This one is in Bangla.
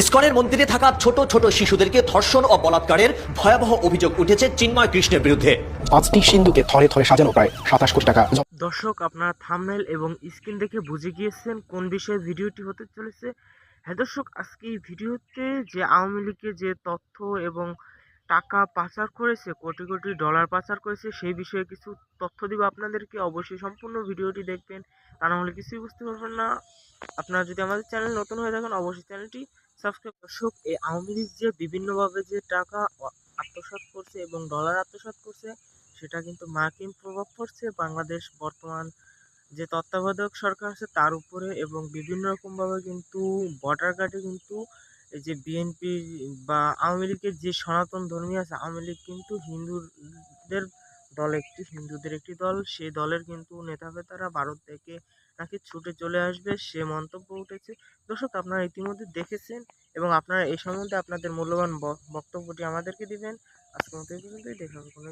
ইস্কনের মন্দিরে থাকা ছোট ছোট শিশুদেরকে ধর্ষণ ও বলাৎকারের ভয়াবহ অভিযোগ উঠেছে চিন্ময় কৃষ্ণের বিরুদ্ধে। পাঁচটি সিন্ধুকে থরে থরে সাজানো প্রায় সাতাশ কোটি টাকা দর্শক আপনারা থামনেল এবং স্ক্রিন দেখে বুঝে গিয়েছেন কোন বিষয়ে ভিডিওটি হতে চলেছে। হ্যাঁ দর্শক আজকে এই ভিডিওতে যে আওয়ামী লীগের যে তথ্য এবং টাকা পাচার করেছে কোটি কোটি ডলার পাচার করেছে সেই বিষয়ে কিছু তথ্য দিব আপনাদেরকে। অবশ্যই সম্পূর্ণ ভিডিওটি দেখবেন তা না হলে কিছুই বুঝতে পারবেন না। আপনারা যদি আমাদের চ্যানেল নতুন হয়ে থাকেন অবশ্যই চ্যানেলটি সাবস্ক্রাইব দর্শক এই আওয়ামী লীগ যে বিভিন্নভাবে যে টাকা আত্মসাৎ করছে এবং ডলার আত্মসাৎ করছে, সেটা কিন্তু মার্কিন প্রভাব পড়ছে। বাংলাদেশ বর্তমান যে তত্ত্বাবধায়ক সরকার আছে তার উপরে এবং বিভিন্ন রকমভাবে কিন্তু বর্ডার গার্ডে কিন্তু এই যে বিএনপি বা আওয়ামী লীগের যে সনাতন ধর্মী আছে, আওয়ামী লীগ কিন্তু হিন্দুদের দল একটি, হিন্দুদের একটি দল। সেই দলের কিন্তু নেতা ফেতারা ভারত থেকে নাকি ছুটে চলে আসবে সে মন্তব্য উঠেছে। দর্শক, আপনারা ইতিমধ্যে দেখেছেন এবং আপনারা এই সম্বন্ধে আপনাদের মূল্যবান বক্তব্যটি আমাদেরকে দিবেন। আজকের মতো এই পর্যন্তই। দেখা হবে কোনো